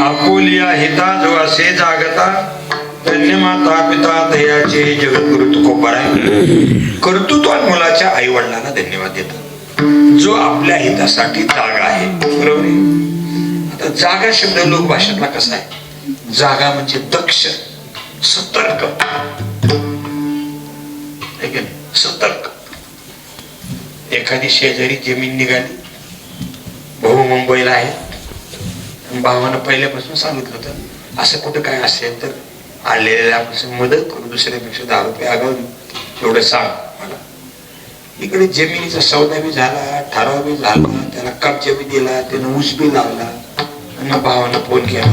Apulia हिता जो असे जागता त्यांनी माता पिता दयाचे जगद्गुरु तुकोबार आहे. कर्तृत्वान मुलाच्या आई वडिलांना धन्यवाद देतात. जो आपल्या हितासाठी जागा आहे. बरोबर आता जागा शब्द लोक भाषेतला कसा आहे? जागा म्हणजे दक्ष सतर्क. सतर्क. एखादी शेजारी जमीन निघाली भाऊ मुंबईला आहे. भावानं पहिल्यापासून सांगितलं होतं असं कुठं काय असेल तर आलेल्या मदत करू दुसऱ्यापेक्षा दहा रुपये आगाऊ एवढं सांग मला. इकडे जमिनीचा सौदा बी झाला ठराव बी झाला त्याला कब्जा बी दिला त्यानं ऊस बी लावला आणि भावानं फोन केला.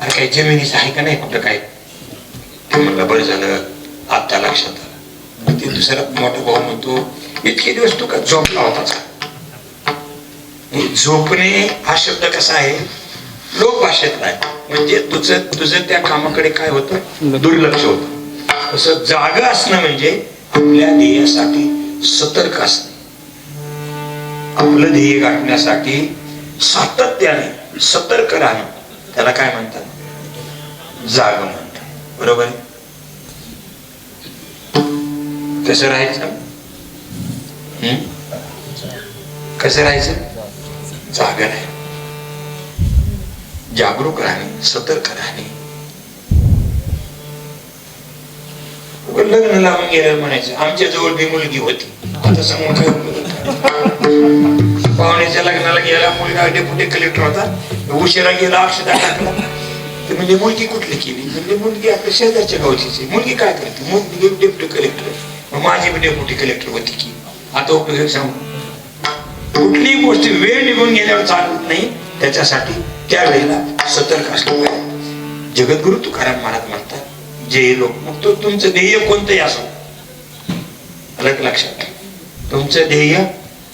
अरे काही जमिनीचं आहे का नाही कुठं काय? ते म्हणलं बरं झालं आता लक्षात आलं. मग ते दुसरा मोठा भाऊ म्हणतो इतके दिवस तू का झोपला होता झोपणे हा शब्द कसा आहे? लोक भाषेत नाही. म्हणजे तुझं तुझं त्या कामाकडे काय होतं? दुर्लक्ष होत. तसं जाग असणं म्हणजे आपल्या ध्येयासाठी सतर्क असणे. आपलं ध्येय गाठण्यासाठी सातत्याने सतर्क राहणं. त्याला काय म्हणतात? जाग म्हणतात. बरोबर आहे? कसं राहायचं? कसं राहायचं? जाग नाही. जागरूक राहणे सतर्क राहणे. लग्न लावून गेलं म्हणायचं आमच्या जवळ बी मुलगी होती. आता समोर पाहुण्याच्या लग्नाला गेला मुलगा डेप्युटी कलेक्टर होता. उशिरा गेला अक्षदा टाकला. म्हणजे मुलगी कुठली केली? म्हणजे मुलगी आपल्या शेजारच्या गावची मुलगी काय करते? मुलगी डेप्युटी कलेक्टर माझी बी डेप्युटी कलेक्टर होती की. आता उपयोग सांगू. कुठलीही गोष्ट वेळ निघून गेल्यावर चालत नाही. त्याच्यासाठी त्यावेळेला सतर्क असलं पाहिजे जगद्गुरु तुकाराम महाराज म्हणतात जे लोक मग तो तुमचं ध्येय कोणतंही असो. अलग लक्षात तुमचं ध्येय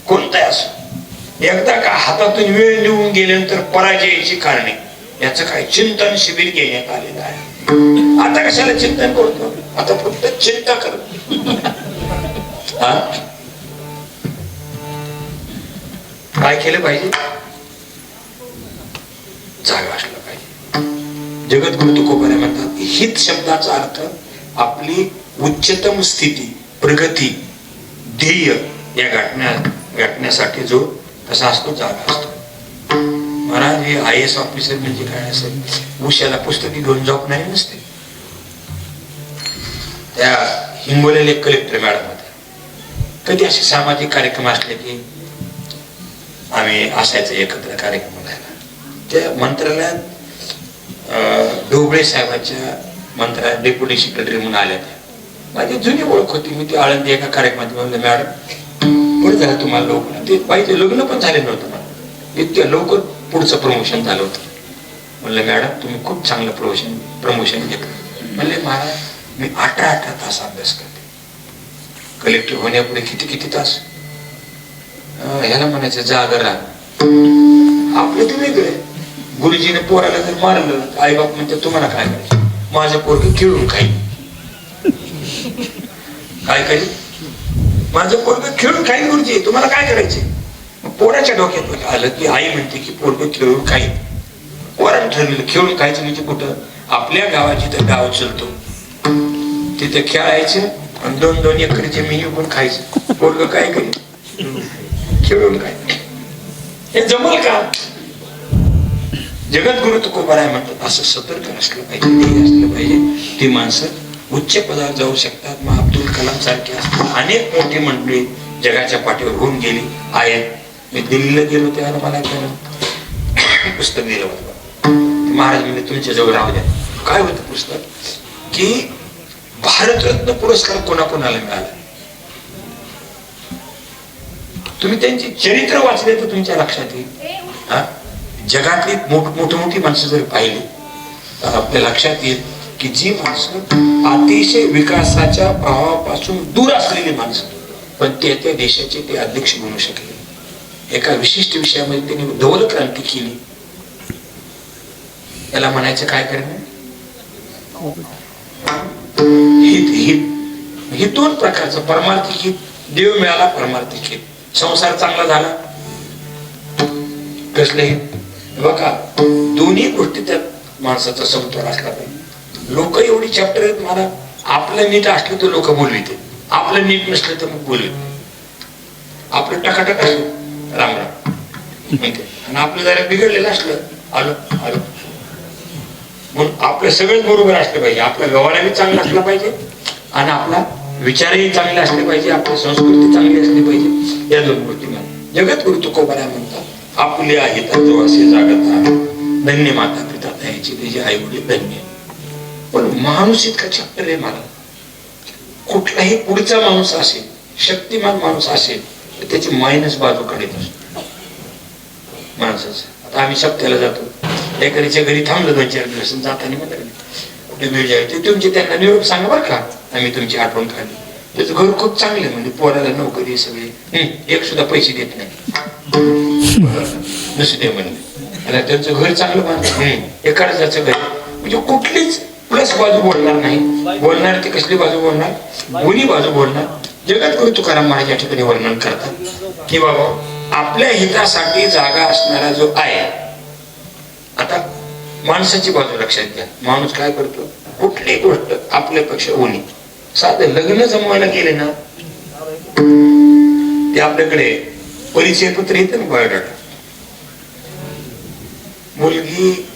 कोणतंही असो. एकदा का हातातून वेळ निघून गेल्यानंतर पराजयाची कारणे याचं काय चिंतन शिबिर घेण्यात आलेलं आहे. आता कशाला चिंतन करतो? आता फक्त चिंता करतो हा? काय केलं पाहिजे? जागा असलं पाहिजे. जगद्गुरु तुकोबारे म्हणतात हित शब्दाचा अर्थ आपली उच्चतम स्थिती प्रगती ध्येय या गाठण्या गाठण्यासाठी जो तसा असतो जागा असतो. महाराज हे आय एस ऑफिसर म्हणजे काय असेल? उशाला पुस्तकी घेऊन झोपणारे नसते. त्या हिंगोलीला कलेक्टर मॅडम होत्या कधी असे सामाजिक कार्यक्रम असले की आम्ही असायचं एकत्र कार्यक्रम करायला त्या मंत्रालयात ढोबळे साहेबांच्या मंत्रालयात डेप्युटी सेक्रेटरी म्हणून आल्या त्या. माझी जुनी ओळख होती मी ती आळंदी एका कार्यक्रमात म्हणलं मॅडम बरं झालं तुम्हाला लवकर. ते पाहिजे लग्न पण झाले नव्हतं मला. इतक्या लवकर पुढचं प्रमोशन झालं होतं. म्हणलं मॅडम तुम्ही खूप चांगलं प्रमोशन प्रमोशन घेतलं म्हणले महाराज मी अठरा अठरा तास अभ्यास करते. कलेक्टर होण्यापुढे किती किती तास? ह्याला म्हणायचं जागर आपलं ते वेगळं आहे. गुरुजीने पोराला जर मारलं आई बाप म्हणते तुम्हाला काय माझं पोरग खेळून खाईल. काय करेल? माझं पोरग खेळून खाईल गुरुजी. तुम्हाला काय करायचे? पोराच्या डोक्यात आलं की आई म्हणते की पोरग खेळून खाईल. पोरानं ठरलेलं खेळून खायचं म्हणजे कुठं? आपल्या गावात जिथं गाव चलतो. तिथे खेळायचं आणि दोन दोन एकर जमीन पण खायचं. पोरग काय करेल? खेळून काय हे जमल का? जगद्गुरु तुकोबाराय म्हणतात. असं सतर्क असलं पाहिजे ध्येय असलं पाहिजे. ती माणसं उच्च पदावर जाऊ शकतात. मग अब्दुल कलाम सारखे असतात अनेक मोठी मंडळी जगाच्या पाठीवर होऊन गेली. आहेत मी दिल्लीला गेलो तेव्हा मला पुस्तक दिलं होतं. महाराज म्हणजे तुमच्या जवळ राहू द्या. काय होतं पुस्तक? की भारतरत्न पुरस्कार कोणाकोणाला मिळाला? तुम्ही त्यांची चरित्र वाचले तर तुमच्या लक्षात येईल. हा? जगातली मोठ मोठी मोठी माणसं जर पाहिली तर आपल्या लक्षात येईल की जी माणसं अतिशय विकासाच्या प्रभावापासून दूर असलेली माणसं पण ते त्या देशाचे ते अध्यक्ष बनू शकले. एका विशिष्ट विषयामध्ये त्यांनी धवल क्रांती केली. याला म्हणायचं काय करणं हित हित. हे दोन प्रकारचं परमार्थिक हित देव मिळाला परमार्थिक हित. संसार चांगला झाला. कसले हित? बघा दोन्ही गोष्टी त्यात माणसाचा समतोल असला पाहिजे. लोक एवढी चॅप्टर आहेत मला आपलं नीट असलं तर लोक बोलविते आपलं नीट नसलं तर मग बोलवित आपलं टकाटक असलं राम राम. आणि आपलं जरा बिघडलेलं असलं आलो आलो. म्हणून आपलं सगळंच बरोबर असलं पाहिजे. आपला व्यवहारही चांगला असला पाहिजे. आणि आपला विचारही चांगले असले पाहिजे. आपली संस्कृती चांगली असली पाहिजे. या दोन गोष्टी मला. जगत गुरु तुकोबाला म्हणतात. आपले हिताचं असे जागत आहे धन्य माता पिता त्याची त्याचे आई वडील धन्य. पण माणूस इतका चॅप्टर आहे मला. कुठलाही पुढचा माणूस असेल शक्तिमान माणूस असेल तर त्याची मायनस बाजू काढत असतो माणसाचं. आता आम्ही सप्त्याला जातो. एखाद्याच्या घरी थांबलो दोन चार दिवस जाताना म्हणलं कुठे वेळ जाईल तुमची तुमचे त्यांना निरोप सांगा बरं का. आम्ही तुमची आठवण काढली. त्याचं घर खूप चांगलं आहे म्हणजे पोराला नोकरी सगळे. एक सुद्धा पैसे देत नाही. दुसरे म्हणले आणि त्यांचं घर चांगलं बांधलं. एखाद्याचं घर. म्हणजे कुठलीच प्लस बाजू बोलणार नाही. बोलणार ते कसली बाजू बोलणार? दोन्ही बाजू बोलणार? जगात गुरु तुकाराम महाराज या ठिकाणी वर्णन करतात? की बाबा आपल्या हितासाठी जागा असणारा जो आहे आता माणसाची बाजू लक्षात घ्या. माणूस काय करतो? कुठली गोष्ट आपल्यापेक्षा उणी. साधं लग्न जमवायला गेले ना ते आपल्याकडे परिचय पत्र येतं ना बायोडाटा मुलगी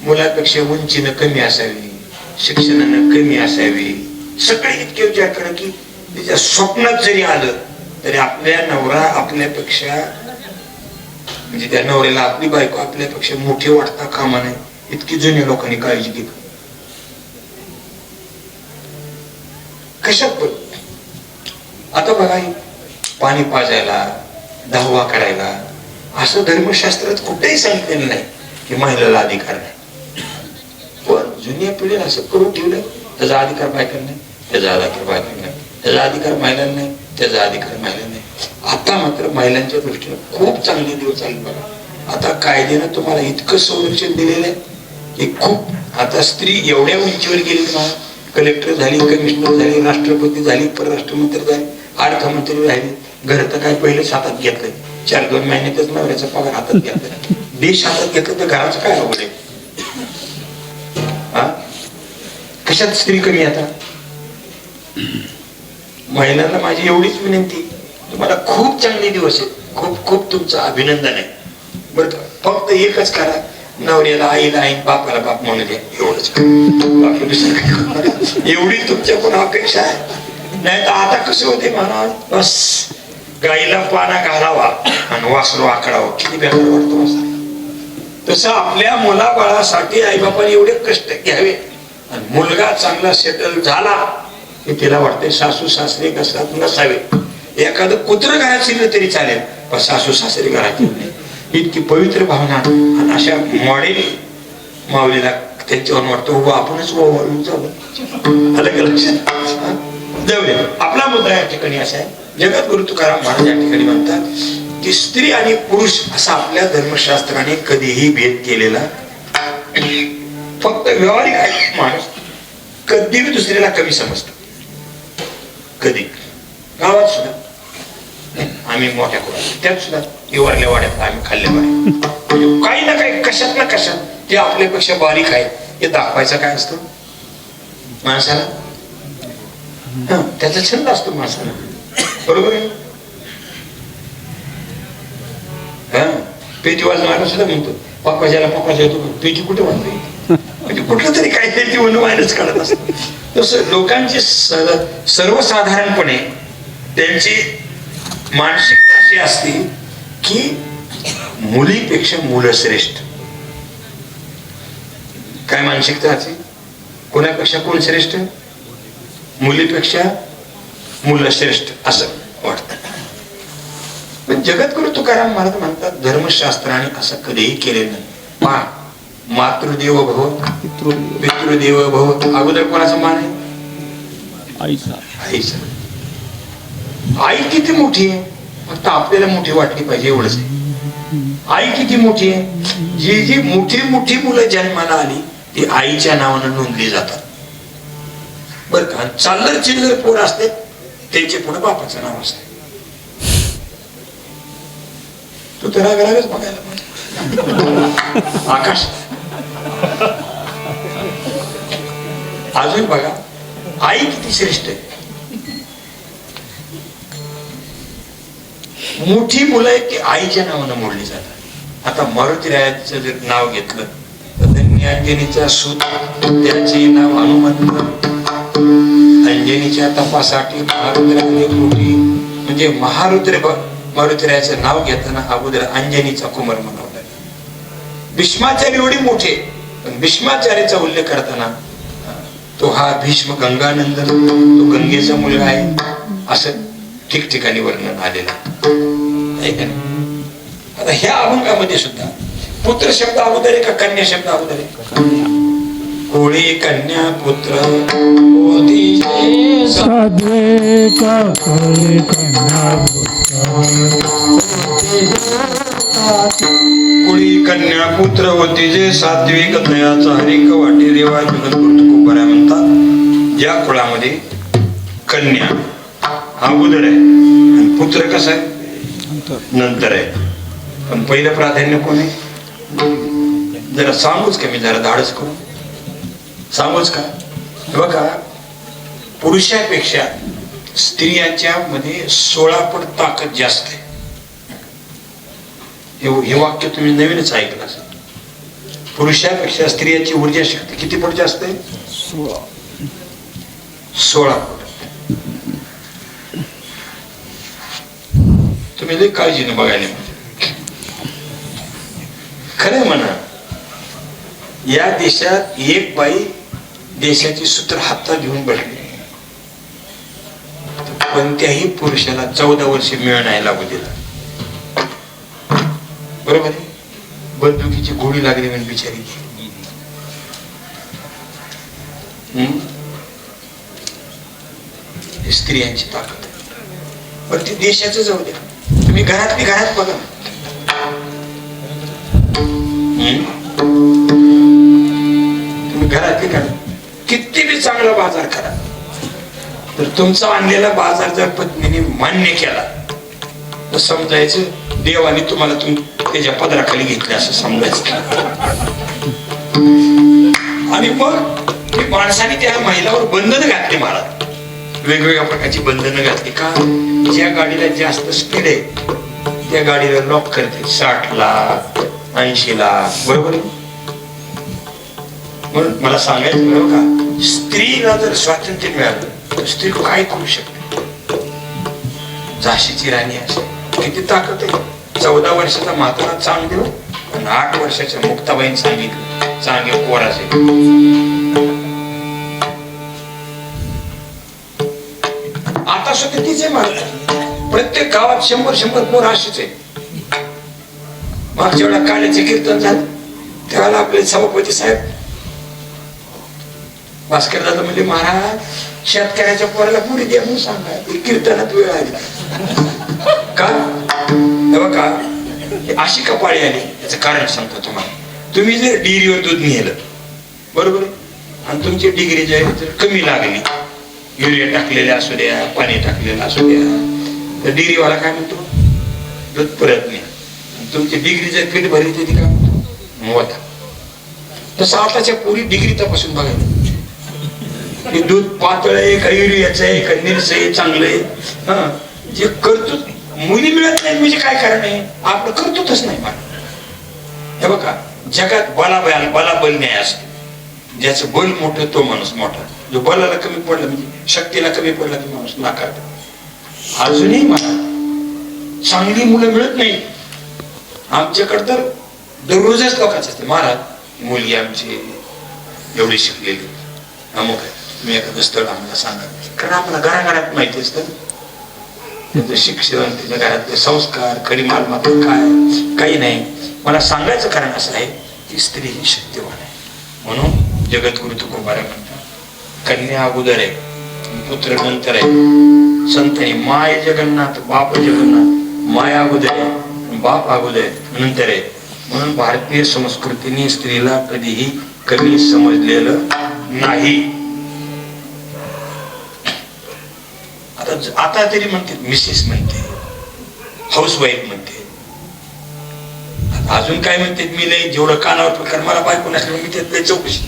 मुलापेक्षा उंचीनं कमी असावी शिक्षणानं कमी असावी. सगळे इतके विचार करा की त्याच्या स्वप्नात जरी आलं तरी आपल्या नवरा आपल्यापेक्षा म्हणजे त्या नवऱ्याला आपली बायको आपल्यापेक्षा मोठी वाटता कामा नये इतकी जुन्या लोकांनी काळजी घेत. कशात पण. आता बघा पाणी पाजायला दहावा करायला असं धर्मशास्त्रात कुठेही सांगितलेलं नाही की महिलेला अधिकार नाही. पण जुन्या पिढीला असं करून ठेवलं त्याचा अधिकार बायकांना नाही त्याचा अधिकार बायकांना त्याचा अधिकार महिलांना नाही त्याचा अधिकार महिलांना नाही. आता मात्र महिलांच्या दृष्टीने खूप चांगले दिवस चालले बघा. आता कायद्यानं तुम्हाला इतकं संरक्षण दिलेलं आहे की खूप. आता स्त्री एवढ्या उंचीवर गेली ना कलेक्टर झाली कमिशनर झाली राष्ट्रपती झाली परराष्ट्रमंत्री झाली अर्थमंत्री राहिली घर तर काय पहिलेच हातात घेतलंय चार दोन महिन्यातच नवऱ्याचा पगार हातात घेतला देश हातात घेतलं तर घराचं काय अवघड आहे? कशात स्त्री कमी आता? महिलांना माझी एवढीच विनंती तुम्हाला खूप चांगले दिवस आहेत. खूप खूप तुमचं अभिनंदन आहे. बरं फक्त एकच करा नवऱ्याला आईला आई बापाला बाप म्हणू द्या. एवढंच. बाकी दुसरं काही करू अपेक्षा आहे. नाही तर आता कसं होते म्हणा बस. गाईला पाना घालावा आणि वासरू आकडावा. किती बेकार वाटतो वासरू. तसं आपल्या मुलाबाळासाठी आईबापाने एवढे कष्ट घ्यावे. आणि मुलगा चांगला सेटल झाला की तिला वाटते सासू सासरे घरात नसावे. एखादं कुत्र घरात शिरलं तरी चालेल पण सासू सासरे घरात येऊ नये. इतकी पवित्र भावना. आणि अशा मॉडेल माऊलीला त्यांच्यावर वाटतं उभं आपणच जाऊ. आलं का लक्षात? जाऊया दे. आपला मुद्दा या ठिकाणी असा आहे. जगत गुरु तुकाराम महाराज या ठिकाणी म्हणतात की स्त्री आणि पुरुष असा आपल्या धर्मशास्त्राने कधीही भेद केलेला फक्त व्यवहारिक आहे माणूस कधी बी दुसऱ्याला कमी समजतो कधी? गावात सुद्धा. आम्ही मोठ्या करू. त्यात सुद्धा इवरल्या वाड्यात आम्ही खाल्ले म्हणजे काही ना काही कशात ना कशात ते आपल्यापेक्षा बारीक आहे. हे दाखवायचं काय असतं? माणसाला? हा, त्याचा छंद असतो माणसाला. बरोबर आहे? हा? पेटी वाजवायला सुद्धा म्हणतो. पप्पा ज्याला पप्पा येतो पेटी कुठे वाजवायची म्हणजे कुठलं तरी काहीतरी ती मायनच काढत असत. तसं लोकांची सर्वसाधारणपणे त्यांची मानसिकता अशी असते की मुलीपेक्षा मुलं श्रेष्ठ. काय मानसिकता असे कोणापेक्षा कोण श्रेष्ठ? मुलीपेक्षा मुलं श्रेष्ठ असं वाटतं. पण जगद्गुरु तुकाराम महाराज म्हणतात धर्मशास्त्राने असं कधीही केलेलं नाही. पहा मातृदेव भव पितृदेव भव अगोदर कोणाचा मान आहे? आईचा. आईचा. आई किती मोठी आहे? फक्त आपल्याला मोठी वाटली पाहिजे एवढंच आई किती मोठी आहे? जी जी मोठी मोठी मुलं जन्माला आली ती आईच्या नावानं नोंदली जातात. बर का? चाललं चिल्लर पोर असते त्यांचे पुढे बापाचं नाव असते तू तर राग रागच बघायला पाहिजे आकाश. अजून बघा आई किती श्रेष्ठ आहे. मोठी मुलं आहेत की आईच्या नावानं मोडली जातात. आता मारुती रायाचं जर नाव घेतलं तर धन्यांजनीचा सूत त्याचे नाव हनुमंत अंजनीच्या तपासाठी महारुद्राने मोठी म्हणजे महारुद्र मारुद्राचं नाव घेताना अगोदर अंजनीचा कुमार म्हणवला भीष्माचार्य एवढे मोठे. पण भीष्माचार्याचा उल्लेख करताना तो हा भीष्म गंगानंद तो गंगेचा मुलगा आहे असं ठिकठिकाणी वर्णन आलेलं आहे. आता ह्या अभंगामध्ये सुद्धा पुत्र शब्द अगोदर आहे का कन्या शब्द अगोदर आहे? कोळी कन्या पुत्र होती साध्वे का कळे कन्या कुळी कन्या पुत्र होते जे सात्विक दयाचा हरिक वाटे रेवा जगद्गुरु तुकोबारा म्हणतात ज्या कुळामध्ये कन्या अगोदर आहे आणि पुत्र कसा आहे? नंतर आहे. पण पहिलं प्राधान्य कोण आहे? जरा सांगूच का मी जरा धाडस करू सांगूच का? बघा पुरुषापेक्षा स्त्रियांच्या मध्ये सोळा पट ताकद जास्त आहे. हे वाक्य तुम्ही नवीनच ऐकलं असेल. पुरुषापेक्षा स्त्रियांची ऊर्जा शक्ती किती पट जास्त आहे? सोळा. पट तुम्ही लई काळजीने बघायला खरं म्हणा या देशात एक बाई देशाची सूत्र हातात घेऊन बसली. कोणत्याही पुरुषाला चौदा वर्ष मिळ नाही लागू दिला. बरोबर आहे? बंदुकीची गोळी लागली म्हणून बिचारी स्त्रियांची ताकद. पण ती देशाच जाऊ द्या. तुम्ही घरातली घरात बघा. घरात करा. किती बी चांगला बाजार करा. तर तुमचा आणलेला बाजार जर पत्नीने मान्य केला तर समजायचं देवाने तुम्हाला तुम त्याच्या पदराखाली घेतले असं समजायचं. आणि मग माणसाने त्या महिलावर बंधन घातले मला. वेगवेगळ्या प्रकारची बंधनं घातली. का? ज्या गाडीला जास्त स्पीड आहे त्या गाडीला लॉक करते. साठ लाख ऐंशी लाख बरोबर म्हणून मला सांगायचं म्हणजे बरं का स्त्रीला जर स्वातंत्र्य मिळालं तर स्त्री काय करू शकते? झाशीची राणी असे किती ताकद आहे. चौदा वर्षाचा म्हातारा चांग देऊ आणि आठ वर्षाच्या मुक्ताबाईने सांगितलं. चांगे कोराचे आता सुद्धा तीच आहे प्रत्येक गावात शंभर शंभर पोर अशीच आहे मागच्या वेळा काळ्याचे कीर्तन झालं. त्याला आपले सभापती साहेब भास्कर दादा म्हणजे महाराज शेतकऱ्याच्या पोराला पुढे द्या म्हणून सांगा. कीर्तनात वेळ आली. का? का अशी कपाळी आली याचं कारण सांगतो तुम्हाला. तुम्ही जर डिग्रीवर दूध नेलं बरोबर? आणि तुमची डिग्री जर जर कमी लागली युरिया टाकलेल्या असू द्या पाणी टाकलेलं असू द्या तर डिग्रीवाला काय म्हणतो? दूध परत नाही तुमची डिग्री जर फिट भरली ती काय म्हणतो? मोठा तसं आताच्या पुरी डिग्री तपासून बघायला हे दूध पातळ आहे का युरियाचं आहे का निरस आहे चांगलं आहे. हा. जे करतो मुली मिळत नाही म्हणजे काय कारण आहे? आपलं करतोच नाही मला हे बघा जगात बलाबल बलाबल न्याय असतो ज्याचं बल मोठं तो माणूस मोठा. जो बलाला कमी पडला म्हणजे शक्तीला कमी पडला तो माणूस नाकारतो अजूनही मला चांगली मुलं मिळत नाही. आमच्याकडे तर दररोजच लोकांचं असते. महाराज मुलगी आमची एवढी शिकलेली. अमुक आहे. तुम्ही एखादं स्थळ आम्हाला सांगा. कारण आम्हाला घराघरात माहिती असतं त्याचं शिक्षण त्याच्या घरातले संस्कार खरी मालमत्ता काय? काही नाही. मला सांगायचं कारण असं आहे की स्त्री ही शक्तिवान आहे. म्हणून जगद्गुरु तुकोबारा म्हणतात. कन्या अगोदर आहे पुत्र नंतर आहे. संत आहे माय जगन्नाथ बाप जगन्नाथ. माय अगोदर आहे बाप अगोदर आहे नंतर आहे. म्हणून भारतीय संस्कृतीने स्त्रीला कधीही कमी समजलेलं नाही. आता तरी म्हणते मिसेस म्हणते हाऊस वाईफ म्हणते. अजून काय म्हणते मी लय जेवढं कानावर प्रकार मला बायको नसल्यामुळे मी त्यात चौकशी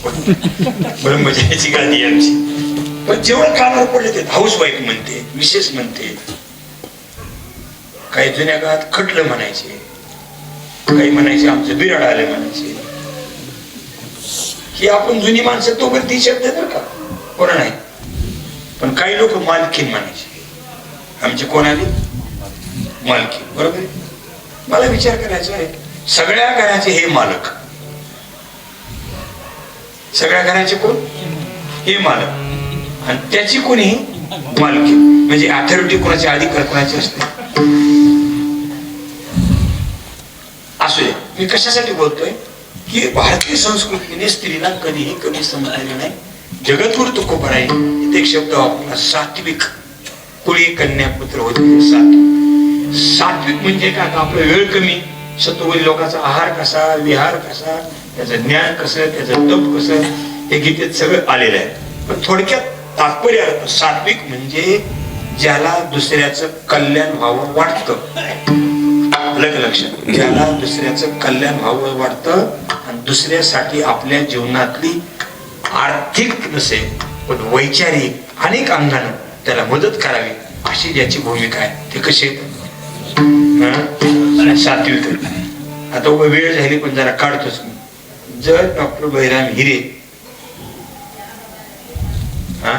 बरं म्हणजे याची आहे आमची. पण जेवढं कानावर पडले ते हाऊस वाईफ म्हणते विशेष म्हणते. काही जुन्या काळात खटलं म्हणायचे. काही म्हणायचे आमचं बिराड आलं म्हणायचे. ही आपण जुनी माणसं तो ती शब्द आहे बरं का? बरं नाही. पण काही लोक मालकीन म्हणायचे. आमचे कोण आले? मालकी. बरोबर? मला विचार करायचा आहे. सगळ्या घराचे हे मालक. सगळ्या घराचे कोण? हे मालक. आणि त्याची कोणी? मालकी. म्हणजे अथॉरिटी कोणाची अधिकार कोणाची असते असू दे. मी कशासाठी बोलतोय? की भारतीय संस्कृतीने स्त्रीला कधीही कमी समजलेलं नाही. जगद्गुरु तुकोबराय इथे एक शब्द वापरला सात्विक. कुळी कन्या पुत्र होते सात्विक सात्विक म्हणजे काय? का आपला वेळ कमी. शत्रुवरी लोकांचा आहार कसा विहार कसा त्याचं ज्ञान कसं त्याचं तप कसं हे गीतेत सगळं आलेलं आहे. पण थोडक्यात तात्पर्य अर्थ सात्विक म्हणजे ज्याला दुसऱ्याचं कल्याण व्हावं वाटतं. लक्षात? ज्याला दुसऱ्याचं कल्याण व्हावं वाटतं आणि दुसऱ्यासाठी आपल्या जीवनातली आर्थिक नसेल पण वैचारिक अनेक अंगानं त्याला मदत करावी अशी ज्याची भूमिका आहे ते कसे तर आता वेळ झाली पण जरा काढतोच मी. जर डॉक्टर बहिराम हिरे हा?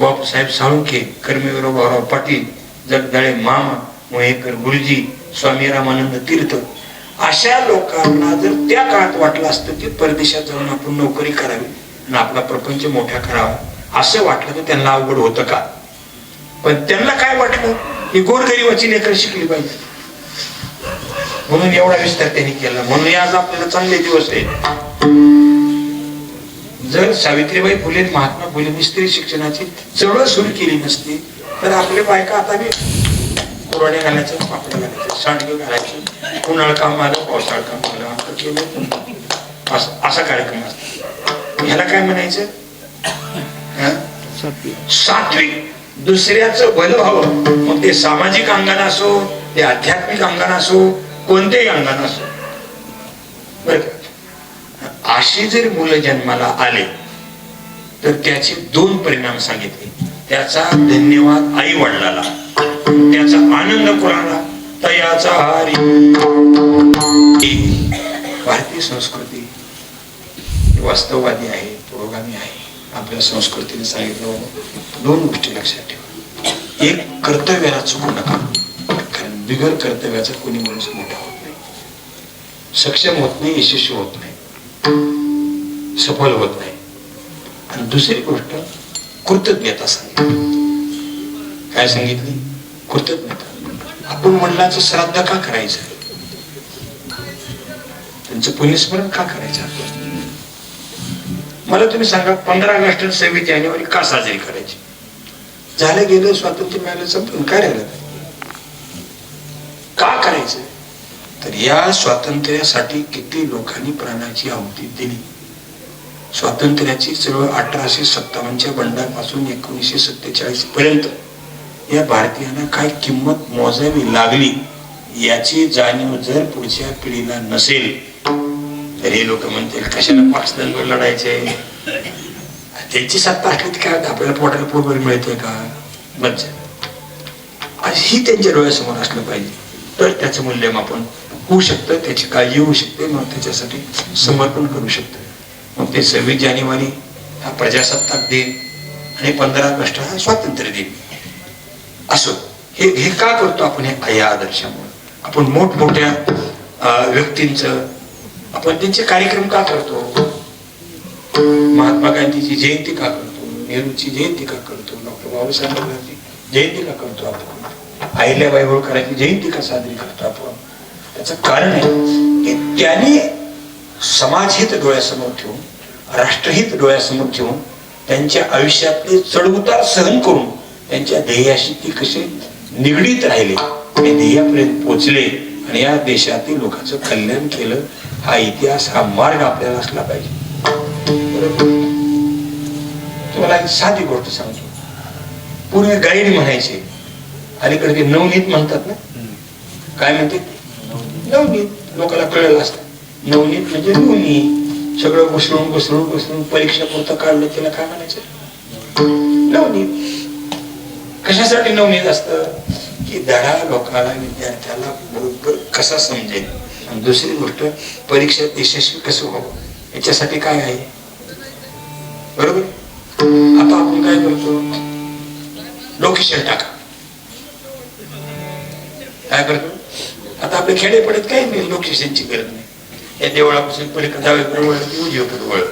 बापूसाहेब साळुंखे कर्मवीर भाऊराव पाटील जगदाळे मामा मोहेकर गुरुजी स्वामी रामानंद तीर्थ अशा लोकांना जर त्या काळात वाटलं असतं की परदेशात जाऊन आपण नोकरी करावी आणि आपला प्रपंच मोठा करावा असं वाटलं तर त्यांना अवघड होतं का? पण त्यांना काय वाटलं? की गोरगरिबाची लेकर शिकली पाहिजे. म्हणून एवढा विस्तार त्यांनी केला. म्हणून आज आपल्याला चांगले दिवस आहेत. जर सावित्रीबाई फुले महात्मा फुले स्त्री शिक्षणाची चळवळ सुरू केली नसती तर आपले बायका आता बी पुराणे घालायचं पापडे घालायचे सांडगे घालायचे उन्हाळ काम आलं पावसाळ काम आलं असं केलं. असा कार्यक्रम असतो. ह्याला काय म्हणायचं? सात्विक. दुसऱ्याचं भलं व्हावं. मग ते सामाजिक अंगण असो ते आध्यात्मिक अंगण असो कोणतेही अंगण असो. बर अशी जर मुलं जन्माला आले तर त्याचे दोन परिणाम सांगितले. त्याचा धन्यवाद आई वडिलाला. त्याचा आनंद कोणाला तयाचा हारी भारतीय संस्कृती वास्तववादी आहे पुरोगामी आहे. आपल्या संस्कृतीने सांगितलं दोन गोष्टी लक्षात ठेवा. एक कर्तव्याला चुकू नका. कारण बिगर कर्तव्याचा कोणी माणूस मोठा होत नाही. सक्षम होत नाही यशस्वी होत नाही. सफल होत नाही. आणि दुसरी गोष्ट कृतज्ञता सांगितली. काय सांगितली? कृतज्ञता. आपण वडिलांचं श्राद्ध का करायचं? त्यांचं पुण्यस्मरण का करायचं? आपण मला तुम्ही सांगा पंधरा ऑगस्ट आणि सव्वीस जानेवारी का साजरी करायची? झालं गेलं स्वातंत्र्य मिळालं संपून काय राहिलं? का करायचं? तर या स्वातंत्र्यासाठी किती लोकांनी प्राणाची आहुती दिली? स्वातंत्र्याची चळवळ अठराशे सत्तावन्नच्या बंडापासून एकोणीसशे सत्तेचाळीस पर्यंत. या भारतीयांना काय किंमत मोजावी लागली याची जाणीव जर पुढच्या पिढीला नसेल तर हे लोक म्हणतील कशाला पाकिस्तानवर लढायचे? त्यांची सत्ता असली तर काय आपल्याला पोटाला पोटभर मिळते का? बच ही त्यांच्या डोळ्यासमोर असलं पाहिजे. तर त्याचं मूल्यमापन होऊ शकतं त्याची काळजी होऊ शकते मग त्याच्यासाठी समर्पण करू शकतो. मग ते सव्वीस जानेवारी हा प्रजासत्ताक दिन आणि पंधरा ऑगस्ट हा स्वातंत्र्य दिन. असो हे हे का करतो आपण हे या आदर्शामुळे? आपण मोठमोठ्या अं, व्यक्तींचं आपण त्यांचे कार्यक्रम का करतो? महात्मा गांधीची जयंती का करतो? नेहरूची जयंती का करतो? डॉक्टर बाबासाहेब जयंती का करतो आपण? अहिल्याबाई होळकरांची जयंती का साजरी करतो आपण? त्याचं कारण आहे की त्यांनी समाजहित डोळ्यासमोर ठेवून राष्ट्रहित डोळ्यासमोर ठेवून त्यांच्या आयुष्यातले चढउतार सहन करून त्यांच्या ध्येयाशी ते कसे निगडीत राहिले आणि ध्येयापर्यंत पोचले आणि या देशातील लोकांचं कल्याण केलं. हा इतिहास हा मार्ग आपल्याला असला पाहिजे. तुम्हाला एक साधी गोष्ट सांगतो. पूर्वी गाईड म्हणायचे. अलीकडे ते नवनीत म्हणतात ना? काय म्हणते? नवनीत. लोकांना कळलं असतं. नवनीत म्हणजे दोन्ही. सगळं घुसळून घुसळून घुसळून परीक्षा पुरतं काढलं त्याला काय म्हणायचं? नवनीत. कशासाठी नवनीत असतं? की धडा लोकांना विद्यार्थ्याला बरोबर कसा समजेल? आणि दुसरी गोष्ट परीक्षेत यशस्वी कसं व्हावं? याच्यासाठी काय आहे? बरोबर? आता आपण काय करतो? लोकेशन टाका. काय करतो? आता आपले खेडे पडत काही नाही लोकेशनची गरज नाही. या देवळापासून पलीकडे डावीकडे वळलं की उजवीकडे वळ.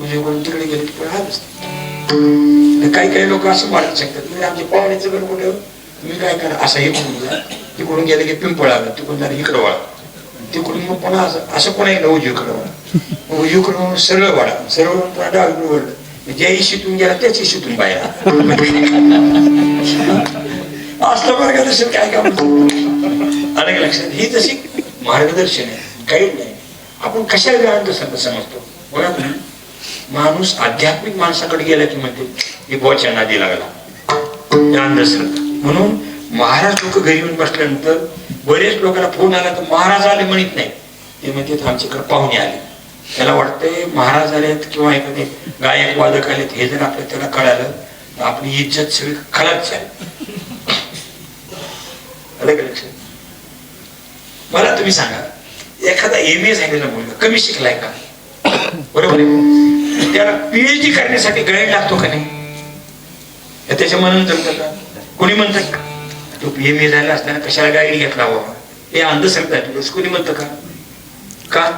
उजवीकडून तिकडे गेले की हात असते काही काही लोक असं मारत शकतात. म्हणजे आमच्या पाहुण्याचं घर कुठे? मी काय करा असं हे म्हणून जा. तिकडून गेलं की पिंपळ आलं तिकडून झालं इकडं वळा. तिकडून मग पुन्हा असं असं कोणा एकदा उजवीकडे. वळा उजवीकडे म्हणून सरळ वाढा सरळ वळून डावीकडे वळलं ज्या इशीतून गेला त्याच इशीतून बाहेर असलं मार्गदर्शन काय काम अलग लक्षात? ही तशी मार्गदर्शन आहे काही नाही. आपण कशा वेळात समजतो? बघा तुम्ही. माणूस आध्यात्मिक माणसाकडे गेला की म्हणते ही बोच्या नादी लागला. अंधश्रद्धा. म्हणून महाराज लोक घरी येऊन बसल्यानंतर बरेच लोकांना फोन आला तर महाराज आले म्हणत नाही. ते म्हणते आमच्याकडे पाहुणे आले. त्याला वाटतंय महाराज आलेत किंवा एखादे गायक वादक आलेत हे जर आपल्या त्याला कळालं तर आपली इज्जत सगळी खराब झाली. आलं का लक्षात? मला तुम्ही सांगा एखादा एम ए झालेला मुलगा कमी शिकलाय का? बरोबर आहे. त्याला पीएचडी करण्यासाठी गळण लागतो का नाही? त्याच्या मनानं जमतं का? कोणी म्हणतात का? तो एम ए झाला असताना कशाला गाईड घेतला बाबा हे अंधश्रद्धा आहे कोणी म्हणतं का? का?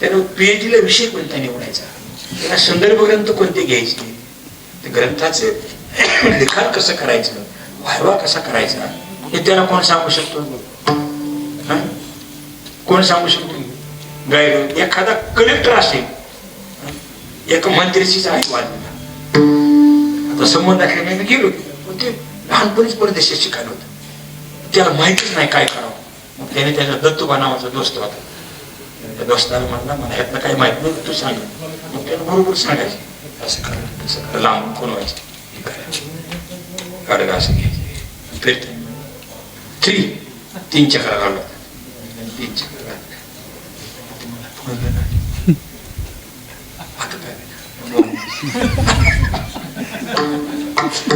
त्यानं PhD विषय कोणता निवडायचा? त्याला संदर्भ ग्रंथ कोणते घ्यायचे? ते ग्रंथाचे लिखाण कसं करायचं? व्हायवा कसा करायचा? हे त्याला कोण सांगू शकतो? कोण सांगू शकतो? गाईड. एखादा कलेक्टर असेल. एका मंत्रीचीच आहे बाजूला आता संबंध असल्याने मी गेलो. पण ते लहानपणीच परदेशात शिकायला होतं. त्याला माहितीच नाही काय करावं. मग त्याने त्याचा दत्तोबा नावाचा दोस्त होता. त्या दोस्ताला म्हणला मला ह्यातनं काही माहीत नाही तू सांग. मग त्याला बरोबर सांगायचे. असं करा तसं करा लांब कोण व्हायचं? करायचं. गाडगा असं घ्यायचं. फिरते थ्री तीन चक्र घालू तीन चक्र घालू आता काय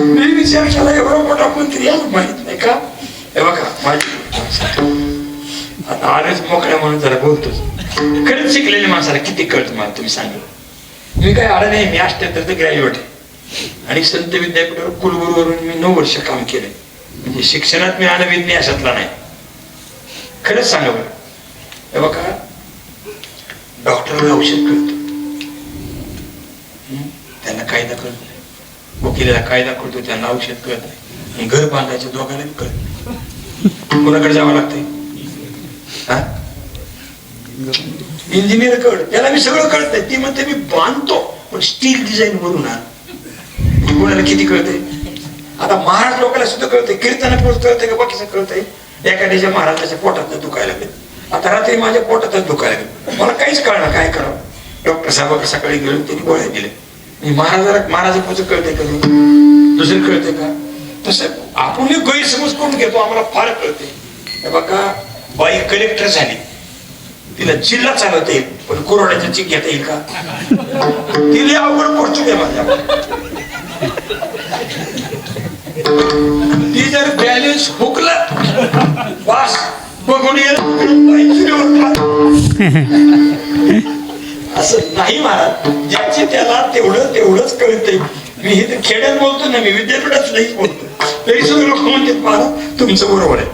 मी विचार केला एवढा मोठा मंत्री याला माहीत नाही का? हे बघा माझी आता आलेच मोकळ्या म्हणून जरा बोलतोच. खरंच शिकलेल्या माणसाला किती कळत मला तुम्ही सांगा. मी काय आलं नाही मी अष्ट्याहत्तर ग्रॅज्युएट आहे. आणि संत विद्यापीठावर कुलगुरूवरून मी नऊ वर्ष काम केलंय. म्हणजे शिक्षणात मी अनविज्ञ अशातला नाही. खरंच सांगा बरं. हे बघा डॉक्टरला औषध कळतं. त्यांना कायदा कळत नाही. वकिलाला कायदा कळतो त्यांना औषध कळत नाही. घर बांधायचे दोघांना कळत कोणाकडे जावं लागतंय? हा? इंजिनियर कळ त्याला मी सगळं कळतंय ती म्हणते मी बांधतो. पण स्टील डिझाईन म्हणून कोणाला किती कळतंय? आता महाराज लोकांना सुद्धा कळते कीर्तन कळतंय का? बाकीचं कळतंय. एखाद्याच्या महाराजाच्या पोटात दुखायला लागले. आता रात्री माझ्या पोटातच दुखायला लागेल. मला काहीच कळणार काय करावं? डॉक्टर साहेबाकडे सकाळी गेलो त्यांनी गोळ्या दिल्या. मी महाराजाला पोच कळतंय का? नाही? दुसरं कळतंय का? तसं आपण गैरसमज करून घेतो आम्हाला फार कळते. हे बघा बाई कलेक्टर झाली. तिला जिल्हा चालवता येईल पण कोरोनाची चिक घेता येईल का? तिला अवघड पडतो दे माझ्या ती जर बॅलन्स हुकला वास बघून येईल असं नाही महाराज ज्याचे त्याला तेवढं तेवढंच कळतंय. मी हे खेड्यात बोलतो ना मी विद्यापीठात नाही बोलतो. तरी सुद्धा लोक म्हणतात मला तुमचं बरोबर आहे.